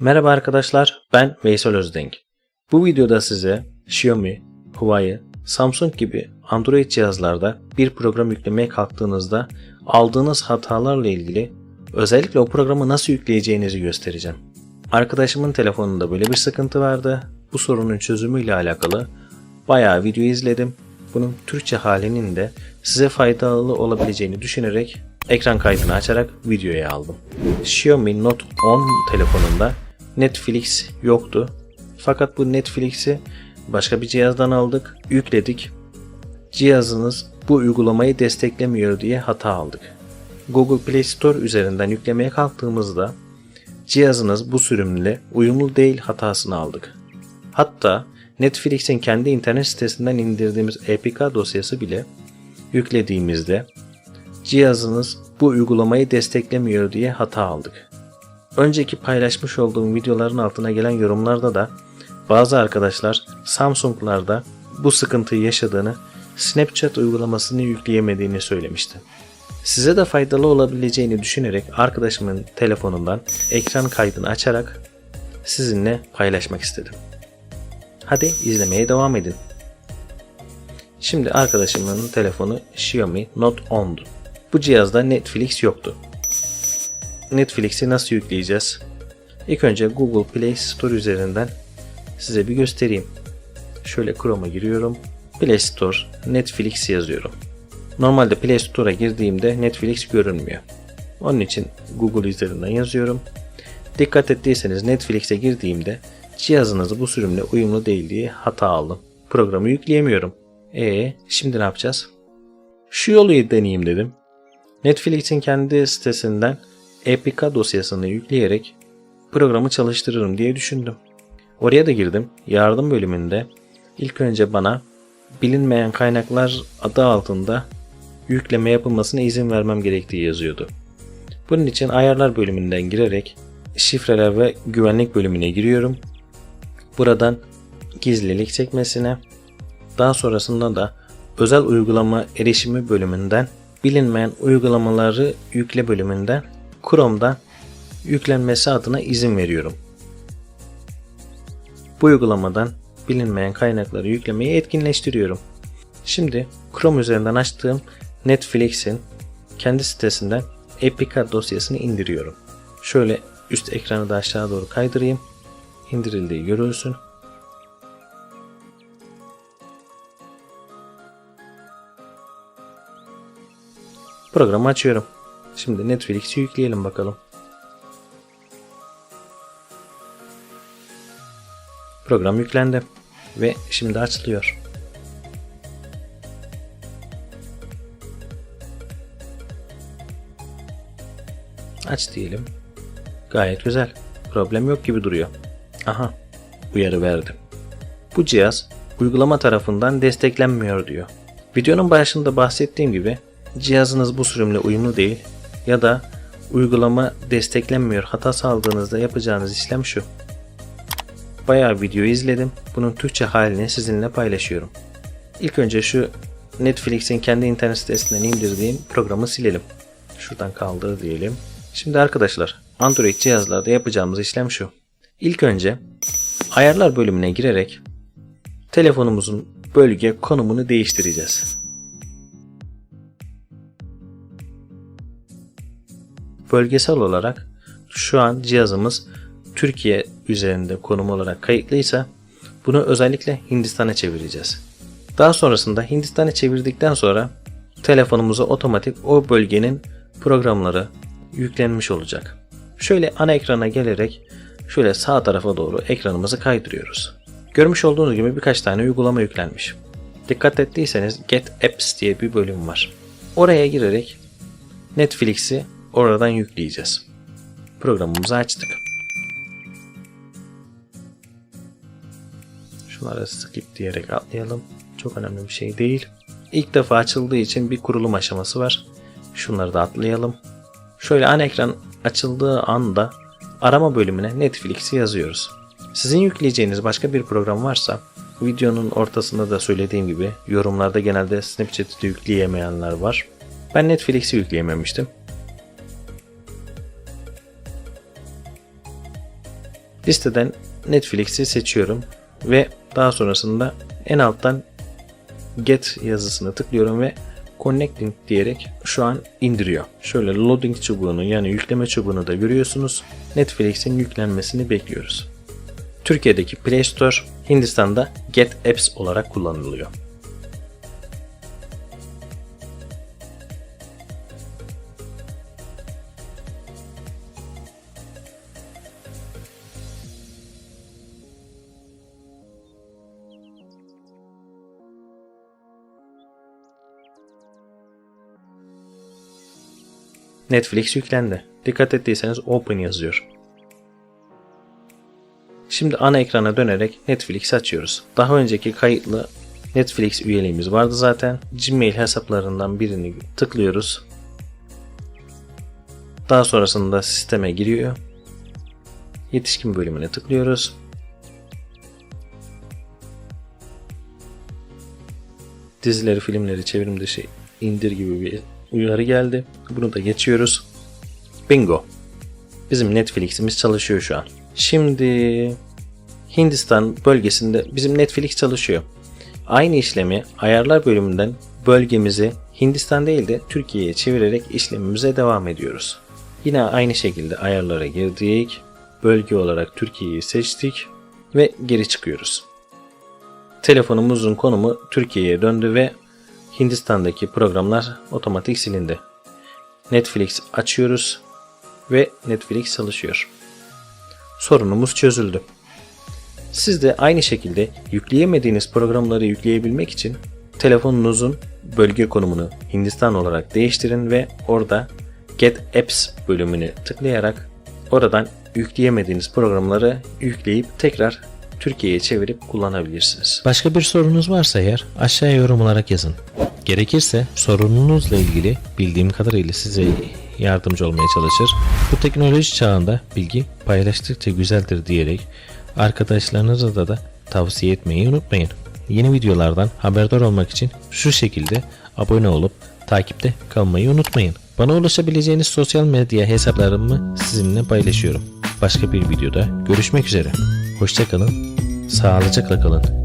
Merhaba arkadaşlar, ben Veysel Özdenk. Bu videoda size Xiaomi, Huawei, Samsung gibi Android cihazlarda bir program yüklemeye kalktığınızda aldığınız hatalarla ilgili özellikle o programı nasıl yükleyeceğinizi göstereceğim. Arkadaşımın telefonunda böyle bir sıkıntı vardı. Bu sorunun çözümüyle alakalı bayağı video izledim. Bunun Türkçe halinin de size faydalı olabileceğini düşünerek ekran kaydını açarak videoya aldım. Xiaomi Note 10 telefonunda Netflix yoktu. Fakat bu Netflix'i başka bir cihazdan aldık, yükledik. Cihazınız bu uygulamayı desteklemiyor diye hata aldık. Google Play Store üzerinden yüklemeye kalktığımızda cihazınız bu sürümle uyumlu değil hatasını aldık. Hatta Netflix'in kendi internet sitesinden indirdiğimiz APK dosyası bile yüklediğimizde cihazınız bu uygulamayı desteklemiyor diye hata aldık. Önceki paylaşmış olduğum videoların altına gelen yorumlarda da bazı arkadaşlar Samsung'larda bu sıkıntıyı yaşadığını, Snapchat uygulamasını yükleyemediğini söylemişti. Size de faydalı olabileceğini düşünerek arkadaşımın telefonundan ekran kaydını açarak sizinle paylaşmak istedim. Hadi izlemeye devam edin. Şimdi arkadaşımın telefonu Xiaomi Note 10'du. Bu cihazda Netflix yoktu. Netflix'i nasıl yükleyeceğiz? İlk önce Google Play Store üzerinden size bir göstereyim. Şöyle Chrome'a giriyorum. Play Store, Netflix yazıyorum. Normalde Play Store'a girdiğimde Netflix görünmüyor. Onun için Google üzerinden yazıyorum. Dikkat ettiyseniz Netflix'e girdiğimde cihazınız bu sürümle uyumlu değil diye hata aldım. Programı yükleyemiyorum. E şimdi ne yapacağız? Şu yolu deneyeyim dedim. Netflix'in kendi sitesinden APK dosyasını yükleyerek programı çalıştırırım diye düşündüm. Oraya da girdim. Yardım bölümünde ilk önce bana bilinmeyen kaynaklar adı altında yükleme yapılmasına izin vermem gerektiği yazıyordu. Bunun için ayarlar bölümünden girerek şifreler ve güvenlik bölümüne giriyorum. Buradan gizlilik sekmesine daha sonrasında da özel uygulama erişimi bölümünden bilinmeyen uygulamaları yükle bölümünden Chrome'da yüklenmesi adına izin veriyorum. Bu uygulamadan bilinmeyen kaynakları yüklemeyi etkinleştiriyorum. Şimdi Chrome üzerinden açtığım Netflix'in kendi sitesinden APK dosyasını indiriyorum. Şöyle üst ekranı da aşağı doğru kaydırayım. İndirildiği görülsün. Programı açıyorum. Şimdi Netflix'i yükleyelim bakalım. Program yüklendi ve şimdi açılıyor. Aç diyelim. Gayet güzel. Problem yok gibi duruyor. Aha, uyarı verdi. Bu cihaz uygulama tarafından desteklenmiyor diyor. Videonun başında bahsettiğim gibi cihazınız bu sürümle uyumlu değil ya da uygulama desteklenmiyor hata saldığınızda yapacağınız işlem şu. Bayağı video izledim. Bunun Türkçe halini sizinle paylaşıyorum. İlk önce şu Netflix'in kendi internet sitesinden indirdiğim programı silelim. Şuradan kaldır diyelim. Şimdi arkadaşlar Android cihazlarda yapacağımız işlem şu. İlk önce ayarlar bölümüne girerek telefonumuzun bölge konumunu değiştireceğiz. Bölgesel olarak şu an cihazımız Türkiye üzerinde konum olarak kayıtlıysa bunu özellikle Hindistan'a çevireceğiz. Daha sonrasında Hindistan'a çevirdikten sonra telefonumuza otomatik o bölgenin programları yüklenmiş olacak. Şöyle ana ekrana gelerek şöyle sağ tarafa doğru ekranımızı kaydırıyoruz. Görmüş olduğunuz gibi birkaç tane uygulama yüklenmiş. Dikkat ettiyseniz Get Apps diye bir bölüm var. Oraya girerek Netflix'i oradan yükleyeceğiz. Programımızı açtık. Şunları skip diyerek atlayalım. Çok önemli bir şey değil. İlk defa açıldığı için bir kurulum aşaması var. Şunları da atlayalım. Şöyle ana ekran açıldığı anda arama bölümüne Netflix'i yazıyoruz. Sizin yükleyeceğiniz başka bir program varsa videonun ortasında da söylediğim gibi yorumlarda genelde Snapchat'i yükleyemeyenler var. Ben Netflix'i yükleyememiştim. Listeden Netflix'i seçiyorum ve daha sonrasında en alttan Get yazısını tıklıyorum ve Connecting diyerek şu an indiriyor. Şöyle loading çubuğunu yani yükleme çubuğunu da görüyorsunuz. Netflix'in yüklenmesini bekliyoruz. Türkiye'deki Play Store, Hindistan'da Get Apps olarak kullanılıyor. Netflix yüklendi. Dikkat ettiyseniz Open yazıyor. Şimdi ana ekrana dönerek Netflix açıyoruz. Daha önceki kayıtlı Netflix üyeliğimiz vardı zaten. Gmail hesaplarından birini tıklıyoruz. Daha sonrasında sisteme giriyor. Yetişkin bölümüne tıklıyoruz. Dizileri, filmleri çevrim dışı indir gibi bir uyarı geldi. Bunu da geçiyoruz. Bingo. Bizim Netflix'imiz çalışıyor şu an. Şimdi Hindistan bölgesinde bizim Netflix çalışıyor. Aynı işlemi ayarlar bölümünden bölgemizi Hindistan değil de Türkiye'ye çevirerek işlemimize devam ediyoruz. Yine aynı şekilde ayarlara girdik. Bölge olarak Türkiye'yi seçtik ve geri çıkıyoruz. Telefonumuzun konumu Türkiye'ye döndü ve Hindistan'daki programlar otomatik silindi. Netflix açıyoruz ve Netflix çalışıyor. Sorunumuz çözüldü. Siz de aynı şekilde yükleyemediğiniz programları yükleyebilmek için telefonunuzun bölge konumunu Hindistan olarak değiştirin ve orada Get Apps bölümünü tıklayarak oradan yükleyemediğiniz programları yükleyip tekrar Türkiye'ye çevirip kullanabilirsiniz. Başka bir sorunuz varsa eğer aşağıya yorum olarak yazın. Gerekirse sorununuzla ilgili bildiğim kadarıyla size yardımcı olmaya çalışır. Bu teknoloji çağında bilgi paylaştıkça güzeldir diyerek arkadaşlarınıza da, da tavsiye etmeyi unutmayın. Yeni videolardan haberdar olmak için şu şekilde abone olup takipte kalmayı unutmayın. Bana ulaşabileceğiniz sosyal medya hesaplarımı sizinle paylaşıyorum. Başka bir videoda görüşmek üzere. Hoşçakalın, sağlıcakla kalın.